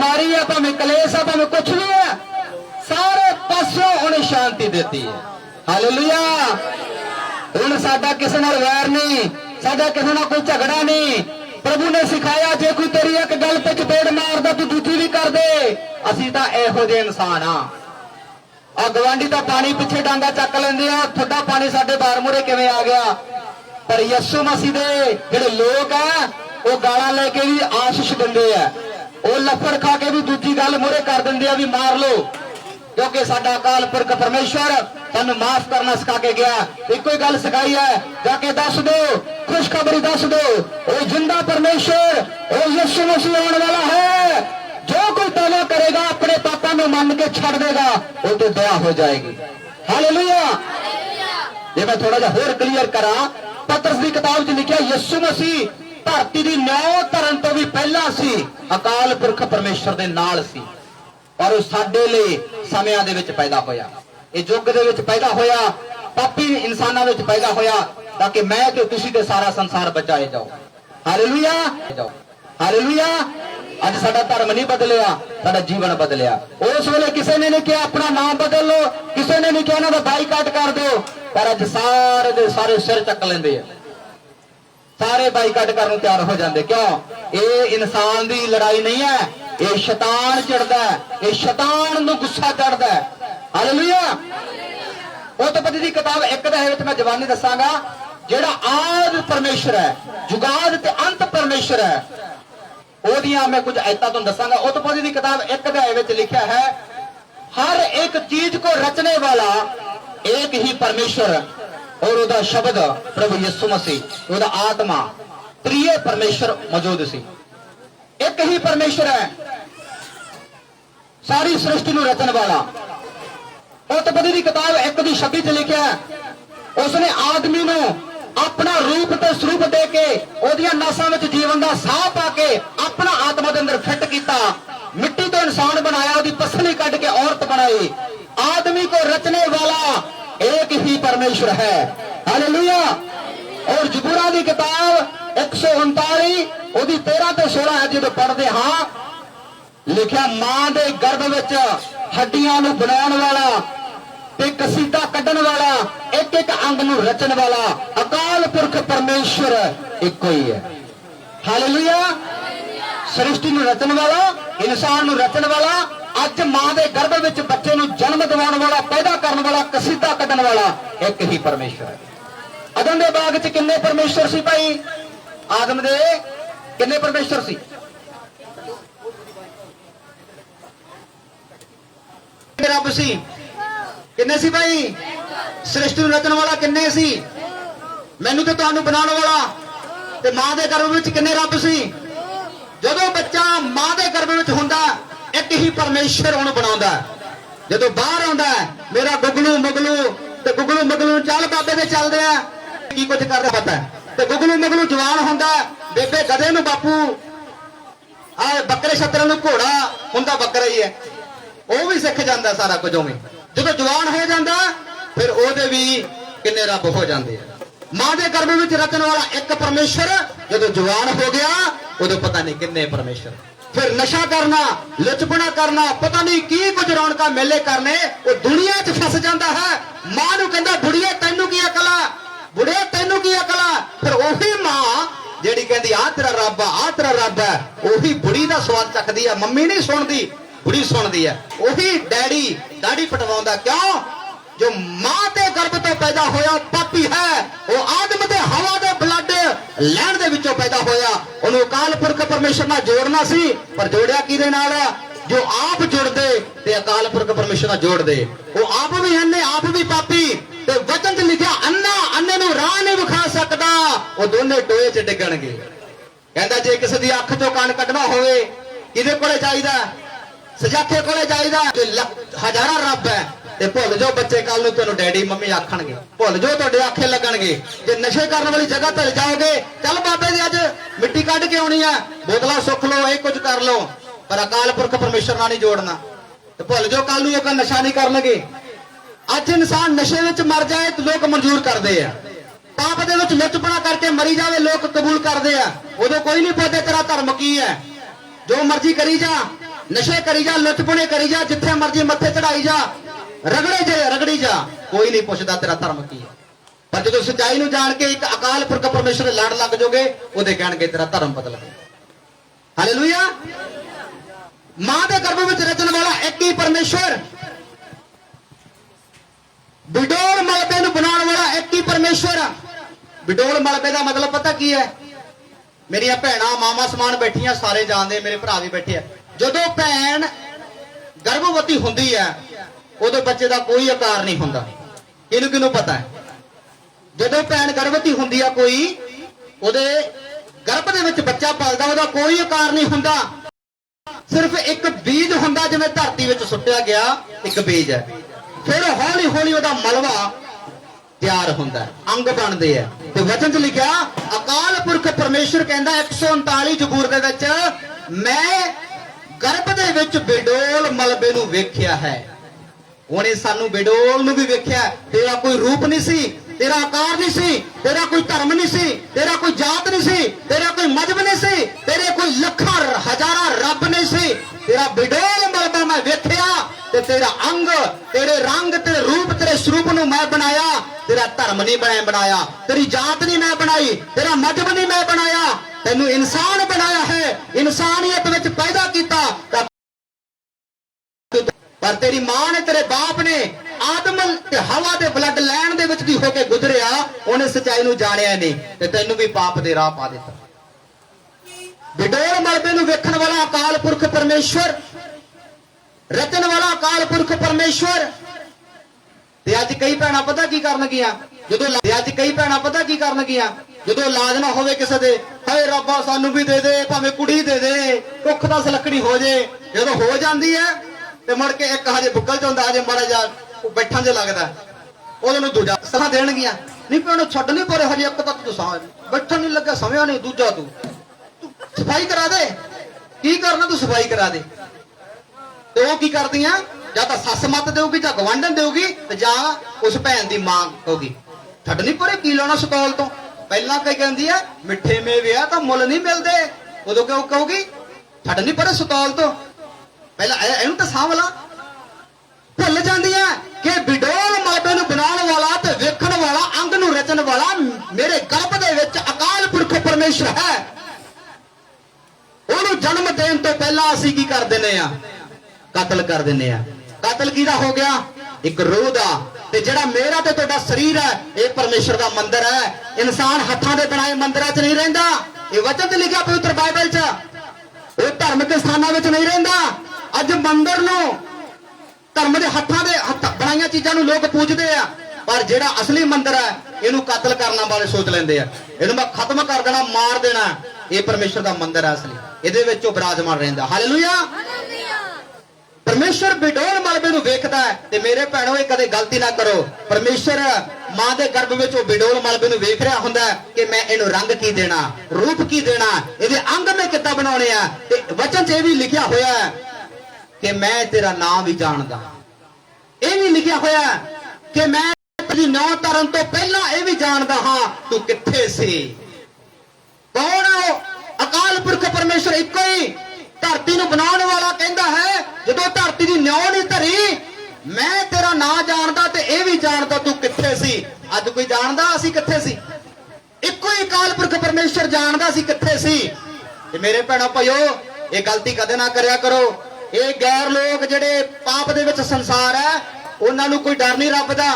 ਬਿਮਾਰੀ ਹੈ ਭਾਵੇਂ ਕਲੇਸ਼ ਹੈ ਭਾਵੇਂ ਕੁਛ ਵੀ ਹੈ ਸਾਰੇ ਪਾਸੋਂ ਉਹਨੇ ਸ਼ਾਂਤੀ ਦਿੱਤੀ ਹੈ। ਹਾਲੇਲੂਇਆ ਹੁਣ ਸਾਡਾ ਕਿਸੇ ਨਾਲ ਵੈਰ ਨਹੀਂ, ਸਾਡਾ ਕਿਸੇ ਨਾਲ ਕੋਈ ਝਗੜਾ ਨਹੀਂ। ਪ੍ਰਭੂ ਨੇ ਸਿਖਾਇਆ, ਜੇ ਕੋਈ ਤੇਰੀ ਇੱਕ ਗੱਲ ਤੇ ਚਪੇੜ ਮਾਰਦਾ, ਤੂੰ ਦੂਜੀ ਵੀ ਕਰ ਦੇ। ਅਸੀਂ ਤਾਂ ਇਹੋ ਜਿਹੇ ਇਨਸਾਨ ਆ ਆ ਗਵਾਂਢੀ ਤਾਂ ਪਾਣੀ ਪਿੱਛੇ ਡਾਂਗਾ ਚੱਕ ਲੈਂਦੇ ਆ ਤੁਹਾਡਾ ਪਾਣੀ ਸਾਡੇ ਬਾਰ ਮੂਹਰੇ ਕਿਵੇਂ ਆ ਗਿਆ? ਪਰ ਯਿਸੂ ਮਸੀਹ ਦੇ ਜਿਹੜੇ ਲੋਕ ਆ, ਉਹ ਗਾਲਾਂ ਲੈ ਕੇ ਵੀ ਆਸ਼ੀਸ਼ ਦਿੰਦੇ ਆ। ਉਹ ਲੱਫੜ ਖਾ ਕੇ ਵੀ ਦੂਜੀ ਗੱਲ ਮੂਹਰੇ ਕਰ ਦਿੰਦੇ ਆ ਵੀ ਮਾਰ ਲਓ। ਕਿਉਂਕਿ ਸਾਡਾ ਅਕਾਲ ਪੁਰਖ ਪਰਮੇਸ਼ਵਰ ਤੁਹਾਨੂੰ ਮਾਫ ਕਰਨਾ ਸਿਖਾ ਕੇ ਗਿਆ। ਇੱਕੋ ਹੀ ਗੱਲ ਸਿਖਾਈ ਹੈ ਜਾ ਕੇ ਦੱਸ ਦਿਓ ਖੁਸ਼ਖਬਰੀ ਦੱਸ ਦਿਓ ਉਹ ਜਿੰਦਾ ਪਰਮੇਸ਼ਵਰ ਉਹ ਯਿਸੂ ਮਸੀਹ ਆਉਣ ਵਾਲਾ ਹੈ। ਜੋ ਕੋਈ ਦਾਵਾ ਕਰੇਗਾ ਆਪਣੇ ਪਾਪਾ ਨੂੰ ਮੰਨ ਕੇ ਛੱਡ ਦੇਗਾ ਉਹ ਤੇ ਦਇਆ ਹੋ ਜਾਏਗੀ। ਹਾਲੇਲੂਇਆ ਜੇ ਮੈਂ ਥੋੜਾ ਜਿਹਾ ਹੋਰ ਕਲੀਅਰ ਕਰਾਂ ਪਤਰਸ ਦੀ ਕਿਤਾਬ 'ਚ ਲਿਖਿਆ ਯਿਸੂ ਮਸੀਹ ਧਰਤੀ ਦੀ ਨਿਉ ਧਰਨ ਤੋਂ ਵੀ ਪਹਿਲਾਂ ਸੀ, ਅਕਾਲ ਪੁਰਖ ਪਰਮੇਸ਼ਰ ਦੇ ਨਾਲ ਸੀ ਪਰ ਉਹ ਸਾਡੇ ਲਈ ਸਮਿਆਂ ਦੇ ਵਿੱਚ ਪੈਦਾ ਹੋਇਆ। ਇਹ ਯੁੱਗ ਦੇ ਵਿੱਚ ਪੈਦਾ ਹੋਇਆ, ਪਾਪੀ ਇਨਸਾਨਾਂ ਵਿੱਚ ਪੈਦਾ ਹੋਇਆ ਤਾਂ ਕਿ ਮੈਂ ਤੇ ਤੁਸੀਂ ਤੇ ਸਾਰਾ ਸੰਸਾਰ ਬਚਾਏ ਜਾਓ। ਹਾਲੇਲੂਇਆ ਜਾਓ ਹਾਲੇਲੂਇਆ ਅੱਜ ਸਾਡਾ ਧਰਮ ਨਹੀਂ ਬਦਲਿਆ, ਸਾਡਾ ਜੀਵਨ ਬਦਲਿਆ। ਉਸ ਵੇਲੇ ਕਿਸੇ ਨੇ ਨਹੀਂ ਕਿਹਾ ਆਪਣਾ ਨਾਮ ਬਦਲ ਲਓ, ਕਿਸੇ ਨੇ ਨਹੀਂ ਕਿਹਾ ਉਹਨਾਂ ਦਾ ਬਾਈਕਾਟ ਕਰ ਦਿਓ, ਪਰ ਅੱਜ ਸਾਰੇ ਦੇ ਸਾਰੇ ਸਿਰ ਚੱਕ ਲੈਂਦੇ ਆ। ਸਾਰੇ ਬਾਈਕਾਟ ਕਰਨ ਨੂੰ ਤਿਆਰ ਹੋ ਜਾਂਦੇ। ਕਿਉਂ? ਇਹ ਇਨਸਾਨ ਦੀ ਲੜਾਈ ਨਹੀਂ ਹੈ। ਇਹ ਸ਼ੈਤਾਨ ਚੜਦਾ ਇਹ ਸ਼ੈਤਾਨ ਨੂੰ ਗੁੱਸਾ ਚੜਦਾ ਹਾਲੇਲੂਇਆ! ਉਤਪਤੀ ਦੀ ਕਿਤਾਬ ਇੱਕ ਦਾ ਹੈ ਵਿੱਚ ਮੈਂ ਜਵਾਨੀ ਦੱਸਾਂਗਾ। ਜਿਹੜਾ ਆਦ ਪਰਮੇਸ਼ਰ ਹੈ, ਜੁਗਾਦ ਤੇ ਅੰਤ ਪਰਮੇਸ਼ਰ ਹੈ, ਉਹਦੀਆਂ ਮੈਂ ਕੁਝ ਆਇਤਾਂ ਤੁਹਾਨੂੰ ਦੱਸਾਂਗਾ। ਉਤਪਤੀ ਦੀ ਕਿਤਾਬ ਇੱਕ ਦਾ ਹੈ ਵਿੱਚ ਲਿਖਿਆ ਹੈ, ਹਰ ਇੱਕ ਚੀਜ਼ ਕੋ ਰਚਨੇ ਵਾਲਾ ਇੱਕ ਹੀ ਪਰਮੇਸ਼ਰ और ਉਹਦਾ ਸ਼ਬਦ ਪ੍ਰਭੂ ਯਿਸੂ ਮਸੀਹ, ਉਹਦਾ ਆਤਮਾ ਤ੍ਰਿਏ ਪਰਮੇਸ਼ਰ ਮੌਜੂਦ ਸੀ। ਇੱਕ ਹੀ ਪਰਮੇਸ਼ਰ ਹੈ। ਸਾਰੀ ਸ੍ਰਿਸ਼ਟੀ ਨੂੰ ਰਚਣ ਵਾਲਾ। ਉਤਪਤੀ ਦੀ ਕਿਤਾਬ ਇੱਕ ਦੀ 26 ਚ ਲਿਖਿਆ ਉਸਨੇ ਆਦਮੀ ਨੂੰ ਆਪਣਾ ਰੂਪ ਤੇ ਸਰੂਪ ਦੇ ਕੇ ਉਹਦੀਆਂ ਨਸਾਂ ਵਿੱਚ ਜੀਵਨ ਦਾ ਸਾਹ ਪਾ ਕੇ ਆਪਣਾ ਆਤਮਾ ਦੇ ਅੰਦਰ ਫਿੱਟ ਕੀਤਾ। ਮਿੱਟੀ ਤੋਂ ਇਨਸਾਨ ਬਣਾਇਆ, ਉਹਦੀ ਪਸਲੀ ਕੱਢ ਕੇ ਔਰਤ ਬਣਾਈ। ਆਦਮੀ ਕੋ ਰਚਨੇ ਵਾਲਾ ਇੱਕ ਹੀ ਪਰਮੇਸ਼ਰ ਹੈ ਹਾਲੇਲੂਇਆ ਔਰ ਜ਼ਬੂਰਾਂ ਦੀ ਕਿਤਾਬ 139 ਉਹਦੀ 13 ਤੇ 16 ਹੈ ਜਦੋਂ ਪੜ੍ਹਦੇ ਹਾਂ ਲਿਖਿਆ ਮਾਂ ਦੇ ਗਰਭ ਵਿੱਚ ਹੱਡੀਆਂ ਨੂੰ ਬਣਾਉਣ ਵਾਲਾ ਤੇ ਕਸੀਦਾ ਕੱਢਣ ਵਾਲਾ ਇੱਕ ਇੱਕ ਅੰਗ ਨੂੰ ਰਚਣ ਵਾਲਾ ਅਕਾਲ ਪੁਰਖ ਪਰਮੇਸ਼ਰ ਇੱਕੋ ਹੀ ਹੈ ਹਾਲੇਲੂਇਆ ਸ੍ਰਿਸ਼ਟੀ ਨੂੰ ਰਚਣ ਵਾਲਾ ਇਨਸਾਨ ਨੂੰ ਰਚਣ ਵਾਲਾ ਅੱਜ ਮਾਂ ਦੇ ਗਰਭ ਵਿੱਚ ਬੱਚੇ ਨੂੰ ਜਨਮ ਦਿਵਾਉਣ ਵਾਲਾ, ਪੈਦਾ ਕਰਨ ਵਾਲਾ, ਕਸੀਦਾ ਕੱਢਣ ਵਾਲਾ ਇੱਕ ਹੀ ਪਰਮੇਸ਼ਰ ਹੈ। ਅਦਮ ਦੇ ਬਾਗ 'ਚ ਕਿੰਨੇ ਪਰਮੇਸ਼ਰ ਸੀ ਭਾਈ? ਆਦਮ ਦੇ ਕਿੰਨੇ ਪਰਮੇਸ਼ਰ ਸੀ? ਰੱਬ ਸੀ? ਕਿੰਨੇ ਸੀ ਭਾਈ? ਸ੍ਰਿਸ਼ਟੀ ਨੂੰ ਰਚਣ ਵਾਲਾ ਕਿੰਨੇ ਸੀ? ਮੈਨੂੰ ਤੇ ਤੁਹਾਨੂੰ ਬਣਾਉਣ ਵਾਲਾ। ਤੇ ਮਾਂ ਦੇ ਗਰਭ ਵਿੱਚ ਕਿੰਨੇ ਰੱਬ ਸੀ? ਜਦੋਂ ਬੱਚਾ ਮਾਂ ਦੇ ਗਰਭ ਵਿੱਚ ਹੁੰਦਾ ਇੱਕ ਹੀ ਪਰਮੇਸ਼ਰ ਉਹਨੂੰ ਬਣਾਉਂਦਾ ਜਦੋਂ ਬਾਹਰ ਆਉਂਦਾ ਮੇਰਾ ਗੁਗਲੂ ਮਗਲੂ ਤੇ ਗੁਗਲੂ ਮਗਲੂ ਚੱਲ ਬਾਬੇ ਦੇ ਚੱਲਦੇ ਆ। ਕੀ ਕੁਝ ਕਰਦਾ ਪਤਾ ਤੇ ਗੁਗਲੂ ਮਗਲੂ ਜਵਾਨ ਹੁੰਦਾ ਬੇਬੇ ਗਧੇ ਨੂੰ ਬਾਪੂ, ਆ ਬੱਕਰੇ ਛੱਤਰਾਂ ਨੂੰ ਘੋੜਾ ਹੁੰਦਾ ਬੱਕਰਾ ਹੀ ਹੈ। ਉਹ ਵੀ ਸਿੱਖ ਜਾਂਦਾ ਸਾਰਾ ਕੁਝ ਉਵੇਂ। ਜਦੋਂ ਜਵਾਨ ਹੋ ਜਾਂਦਾ, ਫਿਰ ਉਹਦੇ ਵੀ ਕਿੰਨੇ ਰੱਬ ਹੋ ਜਾਂਦੇ ਆ। ਮਾਂ ਦੇ ਗਰਭ ਵਿੱਚ ਰਚਣ ਵਾਲਾ ਇੱਕ ਪਰਮੇਸ਼ਰ ਜਦੋਂ ਜਵਾਨ ਹੋ ਗਿਆ, ਉਦੋਂ ਪਤਾ ਨਹੀਂ ਕਿੰਨੇ ਪਰਮੇਸ਼ਰ ਫਿਰ ਨਸ਼ਾ ਕਰਨਾ, ਲੁਚਪਣਾ ਕਰਨਾ, ਪਤਾ ਨਹੀਂ ਕੀ ਕੁਝ ਰੌਣਕਾਂ ਮੇਲੇ ਕਰਨੇ, ਉਹ ਦੁਨੀਆ 'ਚ ਫਸ ਜਾਂਦਾ ਹੈ। ਮਾਂ ਨੂੰ ਕਹਿੰਦਾ, ਬੁੜੀਏ, ਤੈਨੂੰ ਕੀ ਅਕਲ ਆ? ਬੁੜੇ ਤੈਨੂੰ ਕੀ ਅਕਲ ਆ? ਫਿਰ ਉਹੀ ਮਾਂ, ਜਿਹੜੀ ਕਹਿੰਦੀ ਆ ਤੇਰਾ ਰੱਬ ਆ ਤੇਰਾ ਰੱਬ ਹੈ ਉਹੀ ਬੁੜੀ ਦਾ ਸਵਾਲ ਚੱਕਦੀ ਆ, ਮੰਮੀ ਨਹੀਂ ਸੁਣਦੀ, ਬੁੜੀ ਸੁਣਦੀ ਹੈ ਉਹੀ ਡੈਡੀ, ਦਾੜੀ ਪਟਵਾਉਂਦਾ, ਕਿਉਂ? ਜੋ ਮਾਂ ਦੇ ਗਰਭ ਤੋਂ ਪੈਦਾ ਹੋਇਆ ਪਾਪੀ ਹੈ, ਉਹ ਆਦਮ ਤੇ ਹਵਾ ਦੇ ਬਲੱਡ ਲੈਣ ਦੇ ਵਿੱਚੋਂ ਪੈਦਾ ਹੋਇਆ। ਉਹਨੂੰ ਅਕਾਲ ਪੁਰਖ ਪਰਮੇਸ਼ਰ ਨਾਲ ਜੋੜਨਾ ਸੀ, ਪਰ ਜੋੜਿਆ ਕਿਹਦੇ ਨਾਲ? ਜੋ ਆਪ ਜੁੜਦੇ ਤੇ ਅਕਾਲ ਪੁਰਖ ਪਰਮੇਸ਼ਰ ਨਾਲ ਜੋੜਦੇ। ਉਹ ਆਪ ਵੀ ਅੰਨੇ ਆਪ ਵੀ ਪਾਪੀ ਤੇ ਵਚਨ 'ਚ ਲਿਖਿਆ, ਅੰਨਾ, ਅੰਨੇ ਨੂੰ ਰਾਹ ਨਹੀਂ ਵਿਖਾ ਸਕਦਾ। ਉਹ ਦੋਨੇ ਟੋਏ 'ਚ ਡਿੱਗਣਗੇ। ਕਹਿੰਦਾ ਜੇ ਕਿਸੇ ਦੀ ਅੱਖ ਚੋਂ ਕੰਨ ਕੱਢਣਾ ਹੋਵੇ, ਕਿਹਦੇ ਕੋਲੇ ਚਾਹੀਦਾ? ਸਜਾਖੇ ਕੋਲੇ ਚਾਹੀਦਾ? ਹਜ਼ਾਰਾਂ ਰੱਬ ਹੈ। ਤੇ ਭੁੱਲ ਜਾਓ ਬੱਚੇ ਕੱਲ ਨੂੰ ਤੁਹਾਨੂੰ ਡੈਡੀ, ਮੰਮੀ ਆਖਣਗੇ। ਭੁੱਲ ਜਾਓ, ਤੁਹਾਡੇ ਆਖੇ ਲੱਗਣਗੇ। ਜੇ ਨਸ਼ੇ ਕਰਨ ਵਾਲੀ ਜਗ੍ਹਾ ਤੇ ਜਾਓਗੇ, ਚੱਲ ਬਾਬੇ ਜੀ, ਅੱਜ ਮਿੱਟੀ ਕੱਢ ਕੇ ਆਉਣੀ ਆ। ਬੋਤਲਾਂ ਸੁੱਖ ਲਓ, ਇਹ ਕੁਝ ਕਰ ਲਓ। ਪਰ ਅਕਾਲ ਪੁਰਖ ਪਰਮੇਸ਼ਰ ਨਾਲ ਨਹੀਂ ਜੋੜਨਾ। ਤੇ ਭੁੱਲ ਜਾਓ ਕੱਲ ਨੂੰ ਇਹ ਨਸ਼ਾ ਨਹੀਂ ਕਰਨਗੇ। ਅੱਜ ਇਨਸਾਨ ਨਸ਼ੇ ਵਿੱਚ ਮਰ ਜਾਏ ਤੇ ਲੋਕ ਮਨਜ਼ੂਰ ਕਰਦੇ ਆ। ਪਾਪ ਦੇ ਵਿੱਚ ਲੁੱਚਪਣਾ ਕਰਕੇ ਮਰੀ ਜਾਵੇ, ਲੋਕ ਕਬੂਲ ਕਰਦੇ ਆ। ਉਦੋਂ ਕੋਈ ਨਹੀਂ ਪੁੱਛਦੇ, ਤੇਰਾ ਧਰਮ ਕੀ ਹੈ? ਜੋ ਮਰਜ਼ੀ ਕਰੀ ਜਾ, ਨਸ਼ੇ ਕਰੀ ਜਾ ਲੁੱਟਪੁਣੇ ਕਰੀ ਜਾ, ਜਿੱਥੇ ਮਰਜ਼ੀ ਮੱਥੇ ਚੜਾਈ ਜਾ। ਰਗੜੇ ਜੇ, ਰਗੜੀ ਜਾ। ਕੋਈ ਨਹੀਂ ਪੁੱਛਦਾ ਤੇਰਾ ਧਰਮ ਕੀ ਹੈ। ਪਰ ਜਦੋਂ ਸੱਚਾਈ ਨੂੰ ਜਾਣ ਕੇ ਇੱਕ ਅਕਾਲ ਪੁਰਖ ਪਰਮੇਸ਼ਰ ਦੇ ਲੜ ਲੱਗ ਜਾਓਗੇ ਉਹਦੇ ਕਹਿਣਗੇ ਤੇਰਾ ਧਰਮ ਬਦਲ ਗਿਆ। ਹਾਲੇਲੂਇਆ ਮਾਂ ਦੇ ਗਰਭ ਵਿੱਚ ਰਚਣ ਵਾਲਾ ਇੱਕ ਹੀ ਪਰਮੇਸ਼ਰ ਬਿਡੋਲ ਮਲਬੇ ਨੂੰ ਬਣਾਉਣ ਵਾਲਾ ਇੱਕ ਹੀ ਪਰਮੇਸ਼ਰ। ਆ ਬਿਡੋਲ ਮਲਬੇ ਦਾ ਮਤਲਬ ਪਤਾ ਕੀ ਹੈ? ਮੇਰੀਆਂ ਭੈਣਾਂ ਮਾਮਾ ਸਮਾਨ ਬੈਠੀਆਂ, ਸਾਰੇ ਜਾਣਦੇ, ਮੇਰੇ ਭਰਾ ਵੀ ਬੈਠੇ ਆ। ਜਦੋਂ ਭੈਣ ਗਰਭਵਤੀ ਹੁੰਦੀ ਹੈ ਉਦੋਂ ਬੱਚੇ ਦਾ ਕੋਈ ਆਕਾਰ ਨਹੀਂ ਹੁੰਦਾ। ਇਹਨੂੰ ਕਿਹਨੂੰ ਪਤਾ ਹੈ? ਜਦੋਂ ਭੈਣ ਗਰਭਵਤੀ ਹੁੰਦੀ ਆ ਕੋਈ, ਉਹਦੇ ਗਰਭ ਦੇ ਵਿੱਚ ਬੱਚਾ ਪਲਦਾ, ਉਹਦਾ ਕੋਈ ਆਕਾਰ ਨਹੀਂ ਹੁੰਦਾ। ਸਿਰਫ ਇੱਕ ਬੀਜ ਹੁੰਦਾ ਜਿਵੇਂ ਧਰਤੀ ਵਿੱਚ ਸੁੱਟਿਆ ਗਿਆ, ਇੱਕ ਬੀਜ ਹੈ। ਫਿਰ ਹੌਲੀ ਹੌਲੀ ਉਹਦਾ ਮਲਵਾ ਤਿਆਰ ਹੁੰਦਾ ਅੰਗ ਬਣਦੇ ਆ ਤੇ ਵਚਨ 'ਚ ਲਿਖਿਆ, ਅਕਾਲ ਪੁਰਖ ਪਰਮੇਸ਼ਰ ਕਹਿੰਦਾ 139 ਜ਼ਬੂਰ ਦੇ ਵਿੱਚ, ਮੈਂ ਗਰਭ ਦੇ ਵਿੱਚ ਬਿਡੋਲ ਮਲਬੇ ਨੂੰ ਵੇਖਿਆ ਹੈ। ਉਹਨੇ ਸਾਨੂੰ ਬਿਡੋਲ ਨੂੰ ਵੀ ਵੇਖਿਆ, ਤੇਰਾ ਕੋਈ ਰੂਪ ਨਹੀਂ ਸੀ, ਤੇਰਾ ਆਕਾਰ ਨਹੀਂ ਸੀ, ਤੇਰਾ ਕੋਈ ਧਰਮ ਨਹੀਂ ਸੀ, ਤੇਰਾ ਕੋਈ ਜਾਤ ਨਹੀਂ ਸੀ, ਤੇਰਾ ਕੋਈ ਮਜਬ ਨਹੀਂ ਸੀ, ਤੇਰੇ ਕੋਈ ਲੱਖਾਂ, ਹਜ਼ਾਰਾਂ ਰੱਬ ਨਹੀਂ ਸੀ। ਤੇਰਾ ਬਿਡੋਲ ਮਲਬਾ ਮੈਂ ਵੇਖਿਆ ਤੇ ਤੇਰਾ ਅੰਗ, ਤੇਰੇ ਰੰਗ, ਤੇਰੇ ਰੂਪ, ਤੇਰੇ ਸਰੂਪ ਨੂੰ ਮੈਂ ਬਣਾਇਆ। ਤੇਰਾ ਧਰਮ ਨਹੀਂ ਮੈਂ ਬਣਾਇਆ, ਤੇਰੀ ਜਾਤ ਨਹੀਂ ਮੈਂ ਬਣਾਈ, ਤੇਰਾ ਮਜਬ ਨਹੀਂ ਮੈਂ ਬਣਾਇਆ। ਤੈਨੂੰ ਇਨਸਾਨ ਬਣਾਇਆ ਹੈ, ਇਨਸਾਨੀਅਤ ਵਿੱਚ ਪੈਦਾ ਕੀਤਾ ਪਰ ਤੇਰੀ ਮਾਂ ਨੇ ਤੇਰੇ ਬਾਪ ਨੇ ਆਦਮ ਤੇ ਹਵਾ ਦੇ ਬਲੱਡ ਲੈਣ ਦੇ ਵਿੱਚ ਦੀ ਹੋ ਕੇ ਗੁਜ਼ਰਿਆ, ਉਹਨੇ ਸਚਾਈ ਨੂੰ ਜਾਣਿਆ ਨਹੀਂ ਤੇ ਤੈਨੂੰ ਵੀ ਪਾਪ ਦੇ ਰਾਹ ਪਾ ਦਿੱਤਾ। ਬਿਡੋਰ ਮਲਬੇ ਨੂੰ ਵੇਖਣ ਵਾਲਾ ਅਕਾਲ ਪੁਰਖ ਪਰਮੇਸ਼ਵਰ ਰਚਨ ਵਾਲਾ ਅਕਾਲ ਪੁਰਖ ਪਰਮੇਸ਼ਵਰ। ਤੇ ਅੱਜ ਕਈ ਭੈਣਾਂ ਪਤਾ ਕੀ ਕਰਨ ਗਈਆਂ ਜਦੋਂ ਤੇ ਅੱਜ ਕਈ ਭੈਣਾਂ ਪਤਾ ਕੀ ਕਰਨ ਗਈਆਂ ਜਦੋਂ ਇਲਾਜ ਨਾ ਹੋਵੇ ਕਿਸੇ ਦੇ, ਹਾਏ ਰੱਬਾ ਸਾਨੂੰ ਵੀ ਦੇ ਦੇ, ਭਾਵੇਂ ਕੁੜੀ ਦੇ ਦੇ, ਭੁੱਖ ਦਾ ਸਲਕੜੀ ਹੋ ਜੇ। ਜਦੋਂ ਹੋ ਜਾਂਦੀ ਹੈ ਤੇ ਮੁੜ ਕੇ ਇੱਕ ਹਜੇ ਬੁੱਕਲ ਚ ਹੁੰਦਾ, ਹਜੇ ਮਾੜਾ ਜਾ ਬੈਠਾਂ ਜੇ ਲੱਗਦਾ। ਉਹਨੂੰ ਨੂੰ ਦੂਜਾ ਸਾਹ ਦੇਣਗੀਆਂ। ਨਹੀਂ ਭੈਣੋ ਛੱਡ ਨਹੀਂ ਪਰੇ ਹਜੇ ਇੱਕ ਤੱਕ ਤੂੰ ਸਾਹ ਬੈਠਣ ਨਹੀਂ ਲੱਗਾ ਸਮਿਆ ਨਹੀਂ, ਦੂਜਾ ਤੂੰ। ਸਫ਼ਾਈ ਕਰਾ ਦੇ। ਕੀ ਕਰਨਾ ਤੂੰ ਸਫ਼ਾਈ ਕਰਾ ਦੇ? ਤੇ ਉਹ ਕੀ ਕਰਦੀਆਂ? ਜਾਂ ਤਾਂ ਸੱਸ ਮੱਤ ਦੇਊਗੀ, ਜਾਂ ਗਵਾਂਢਣ ਦੇਊਗੀ, ਤੇ ਜਾਂ ਉਸ ਭੈਣ ਦੀ ਮਾਂ ਕਹੂਗੀ ਛੱਡ ਨਹੀਂ ਪਰੇ ਕੀ ਲਾਉਣਾ ਸਟਾਲ ਤੋਂ? ਪਹਿਲਾਂ ਕਈ ਕਹਿੰਦੀ ਆ, ਮਿੱਠੇ ਮੇਵੇ ਆ ਤਾਂ ਮੁੱਲ ਨਹੀਂ ਮਿਲਦੇ। ਉਦੋਂ ਕਿਉਂ ਕਹੂਗੀ? ਛੱਡ ਨਹੀਂ ਪਰੇ ਸਟਾਲ ਤੋਂ। ਪਹਿਲਾਂ ਇਹਨੂੰ ਤਾਂ ਸਾਂਭ ਲਾ। ਭੁੱਲ ਜਾਂਦੀਆਂ ਕਿ ਬਿਡੋਲ ਮਾਬੇ ਨੂੰ ਬਣਾਉਣ ਵਾਲਾ ਤੇ ਵੇਖਣ ਵਾਲਾ, ਅੰਗ ਨੂੰ ਰਚਣ ਵਾਲਾ ਮੇਰੇ ਗਰਭ ਦੇ ਵਿੱਚ ਅਕਾਲ ਪੁਰਖ ਪਰਮੇਸ਼ਰ ਹੈ। ਉਹਨੂੰ ਜਨਮ ਦੇਣ ਤੋਂ ਪਹਿਲਾਂ ਅਸੀਂ ਕੀ ਕਰ ਦਿੰਨੇ ਆ? ਕਤਲ ਕਰ ਦਿੰਨੇ ਆ। ਕਤਲ ਕਿਹਦਾ ਹੋ ਗਿਆ? ਇੱਕ ਰੂਹ ਦਾ। ਤੇ ਜਿਹੜਾ ਮੇਰਾ ਤੇ ਤੁਹਾਡਾ ਸਰੀਰ ਹੈ, ਇਹ ਪਰਮੇਸ਼ਰ ਦਾ ਮੰਦਿਰ ਹੈ। ਇਨਸਾਨ ਹੱਥਾਂ ਦੇ ਬਣਾਏ ਮੰਦਿਰਾਂ 'ਚ ਨਹੀਂ ਰਹਿੰਦਾ। ਇਹ ਵਚਨ ਤੇ ਲਿਖਿਆ ਪਵਿੱਤਰ ਬਾਈਬਲ 'ਚ। ਉਹ ਧਾਰਮਿਕ ਸਥਾਨਾਂ ਵਿੱਚ ਨਹੀਂ ਰਹਿੰਦਾ? ਅੱਜ ਮੰਦਿਰ ਨੂੰ ਧਰਮ ਦੇ ਹੱਥਾਂ ਦੇ ਹੱਥ ਬਣਾਈਆਂ ਚੀਜ਼ਾਂ ਨੂੰ ਲੋਕ ਪੂਜਦੇ ਆ। ਪਰ ਜਿਹੜਾ ਅਸਲੀ ਮੰਦਿਰ ਹੈ ਇਹਨੂੰ ਕਤਲ ਕਰਨ ਵਾਲੇ ਸੋਚ ਲੈਂਦੇ ਆ। ਇਹਨੂੰ ਮੈਂ ਖਤਮ ਕਰ ਦੇਣਾ ਮਾਰ ਦੇਣਾ। ਇਹ ਪਰਮੇਸ਼ਰ ਦਾ ਮੰਦਿਰ ਹੈ ਅਸਲੀ। ਇਹਦੇ ਵਿੱਚ ਉਹ ਬਿਰਾਜਮਾਨ ਰਹਿੰਦਾ। ਹਾਲੇਲੂਇਆ ਪਰਮੇਸ਼ਰ ਬਿਡੋਲ ਮਲਬੇ ਨੂੰ ਵੇਖਦਾ ਹੈ ਤੇ ਮੇਰੇ ਭੈਣੋ ਇਹ ਕਦੇ ਗਲਤੀ ਨਾ ਕਰੋ। ਪਰਮੇਸ਼ਰ ਮਾਂ ਦੇ ਗਰਭ ਵਿੱਚ ਉਹ ਬਿਡੋਲ ਮਲਬੇ ਨੂੰ ਵੇਖ ਰਿਹਾ ਹੁੰਦਾ ਕਿ ਮੈਂ ਇਹਨੂੰ ਰੰਗ ਕੀ ਦੇਣਾ ਰੂਪ ਕੀ ਦੇਣਾ ਇਹਦੇ ਅੰਗ ਮੈਂ ਕਿੱਦਾਂ ਬਣਾਉਣੇ ਆ। ਤੇ ਵਚਨ 'ਚ ਇਹ ਵੀ ਲਿਖਿਆ ਹੋਇਆ ਹੈ ਕਿ ਮੈਂ ਤੇਰਾ ਨਾਮ ਵੀ ਜਾਣਦਾ। ਇਹ ਵੀ ਲਿਖਿਆ ਹੋਇਆ ਕਿ ਮੈਂ ਤੇਰੀ ਨੌ ਧਰਨ ਤੋਂ ਪਹਿਲਾਂ ਇਹ ਵੀ ਜਾਣਦਾ ਹਾਂ, ਤੂੰ ਕਿੱਥੇ ਸੀ? ਕੌਣ ਹੈ ਅਕਾਲ ਪੁਰਖ ਪਰਮੇਸ਼ਰ ਇੱਕੋ ਹੀ ਧਰਤੀ ਨੂੰ ਬਣਾਉਣ ਵਾਲਾ ਕਹਿੰਦਾ ਹੈ, ਜਦੋਂ ਧਰਤੀ ਦੀ ਨਿਉ ਨਹੀਂ ਧਰੀ, ਮੈਂ ਤੇਰਾ ਨਾਂ ਜਾਣਦਾ ਤੇ ਇਹ ਵੀ ਜਾਣਦਾ ਤੂੰ ਕਿੱਥੇ ਸੀ? ਅੱਜ ਕੋਈ ਜਾਣਦਾ ਅਸੀਂ ਕਿੱਥੇ ਸੀ? ਇੱਕੋ ਹੀ ਅਕਾਲ ਪੁਰਖ ਪਰਮੇਸ਼ਰ ਜਾਣਦਾ ਸੀ ਕਿੱਥੇ ਸੀ? ਤੇ ਮੇਰੇ ਭੈਣੋ ਭਾਈਓ, ਇਹ ਗਲਤੀ ਕਦੇ ਨਾ ਕਰਿਆ ਕਰੋ। ਇਹ ਗੈਰ ਲੋਕ ਜਿਹੜੇ ਪਾਪ ਦੇ ਵਿੱਚ ਸੰਸਾਰ ਹੈ, ਉਹਨਾਂ ਨੂੰ ਕੋਈ ਡਰ ਨਹੀਂ ਰੱਬ ਦਾ।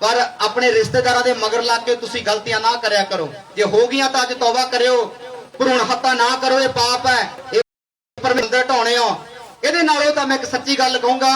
ਪਰ ਆਪਣੇ ਰਿਸ਼ਤੇਦਾਰਾਂ ਦੇ ਮਗਰ ਲੱਗ ਕੇ ਤੁਸੀਂ ਗਲਤੀਆਂ ਨਾ ਕਰਿਆ ਕਰੋ। ਜੇ ਹੋ ਗਈਆਂ ਤਾਂ ਅੱਜ ਤੌਬਾ ਕਰਿਓ ਭਰੂਣ ਹੱਤਾ ਨਾ ਕਰੋ, ਇਹ ਪਾਪ ਹੈ। ਇਹ ਪਰਮੇਸ਼ਰ ਢਾਉਣੇ ਹੋ। ਇਹਦੇ ਨਾਲੋਂ ਤਾਂ ਮੈਂ ਇੱਕ ਸੱਚੀ ਗੱਲ ਕਹੂੰਗਾ